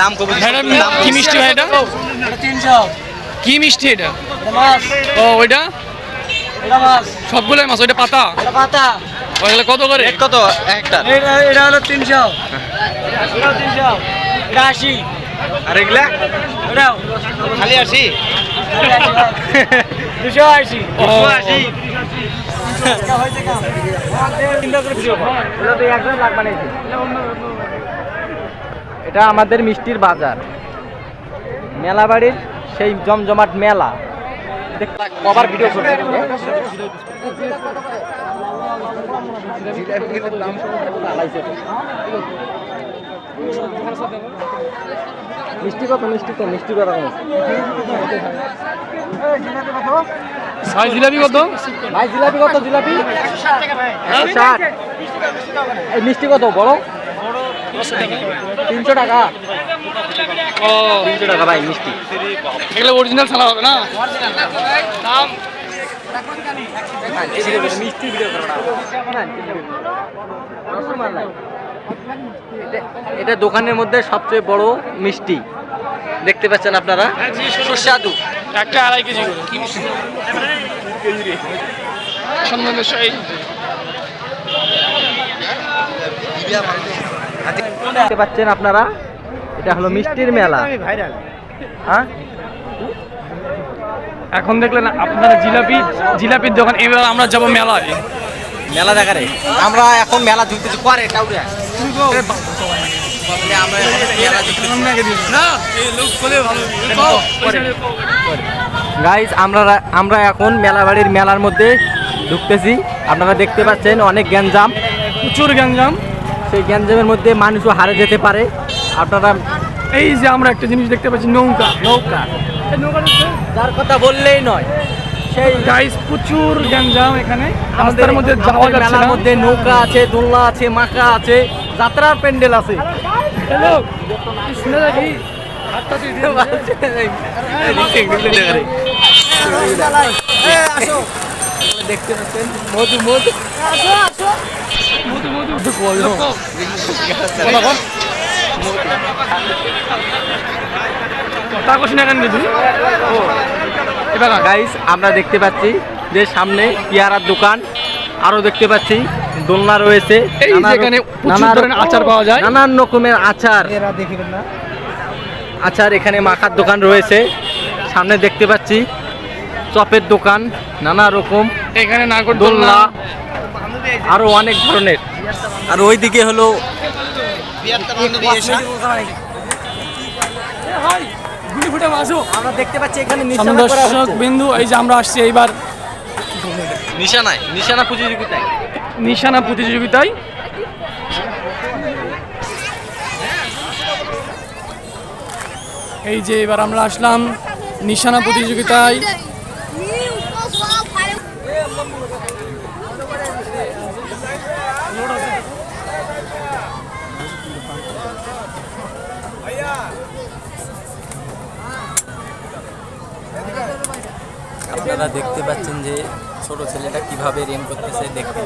দাম কম এটা কি মিষ্টি ভাই এটা? কি মিষ্টি এটা? ও ওইটা? সবগুলোই মাছ ওইটা পাতা? পাতা। ওইগুলো কত করে? কত? একটা। এটা হলো তিনশো। তিনশো। এটা আশি। আর এগুলা? খালি আসি দুশো আশি। আশি? হয়েছে করে একজন লাখ এটা আমাদের মিষ্টির বাজার। মেলা বাড়ির সেই জমজমাট মেলা। কবার ভিডিও করবে? মিষ্টি কত? মিষ্টি তো মিষ্টি কত? ভাই জিলাপি কত? ভাই জিলাপি কত? জিলাপি? এই মিষ্টি কত? বড়? তিনশো টাকা। ও তিনশো টাকা ভাই মিষ্টি। এগুলো অরিজিনাল ছাড়া হবে না? দাম। মিষ্টি ভিডিও এটা দোকানের মধ্যে সবচেয়ে বড় মিষ্টি। দেখতে পাচ্ছেন আপনারা? সুস্বাদু। একটা আড়াই কেজি করে। কি মিষ্টি? দেখতে পাচ্ছেন আপনারা? এটা হলো মিষ্টির মেলা। হ্যাঁ? এখন দেখলেন আপনারা জিলাপি জিলাপির দোকান এবার আমরা যাব মেলায়। মেলা দেখারে। আমরা এখন মেলা ঢুকতেছি পরে টাউরে আমরা এখন মেলা ঢুকতেছি না এই লোক বলে ভালো গাইজ আমরা আমরা এখন মেলা বাড়ির মেলার মধ্যে ঢুকতেছি। আপনারা দেখতে পাচ্ছেন অনেক গ্যাঞ্জাম। প্রচুর গ্যাঞ্জাম। সেই গ্যাঞ্জামের মধ্যে মানুষও হারে যেতে পারে। আপনারা এই যে আমরা একটা জিনিস দেখতে পাচ্ছি নৌকা। নৌকা। যার কথা বললেই নয়। সেই গাইস প্রচুর গ্যাঞ্জাম এখানে। আমাদের রাস্তার মধ্যে যাওয়া আমাদের যাচ্ছে মেলার না মধ্যে নৌকা আছে দোলনা আছে মাকা আছে যাত্রার প্যান্ডেল আছে। হ্যালো শুনে রাখি হাতটা তুই দে। দেখতে পাচ্ছেন। মধু মধু। শুনে কেন ও। এবার গাইস আমরা দেখতে পাচ্ছি যে সামনে পেয়ারার দোকান আরও দেখতে পাচ্ছি দোলনা রয়েছে ধরনের আচার পাওয়া যায়। নানান রকমের আচার। এরা না। আচার এখানে মাখার দোকান রয়েছে। সামনে দেখতে পাচ্ছি চপের দোকান নানা রকম এখানে নাগর দোলনা দোলনা আরও অনেক ধরনের। আর ওইদিকে হলো গুলি ফুটে মাসো আমরা দেখতে পাচ্ছি এখানে দর্শক বিন্দু এই যে আমরা আসছি এইবার। নিশানায়। নিশানা প্রতিযোগিতায়। নিশানা প্রতিযোগিতায়। এই যে এবার আমরা আসলাম নিশানা প্রতিযোগিতায়। আপনারা দেখতে পাচ্ছেন যে ছোট ছেলেটা কীভাবে রেম করতেছে দেখতে।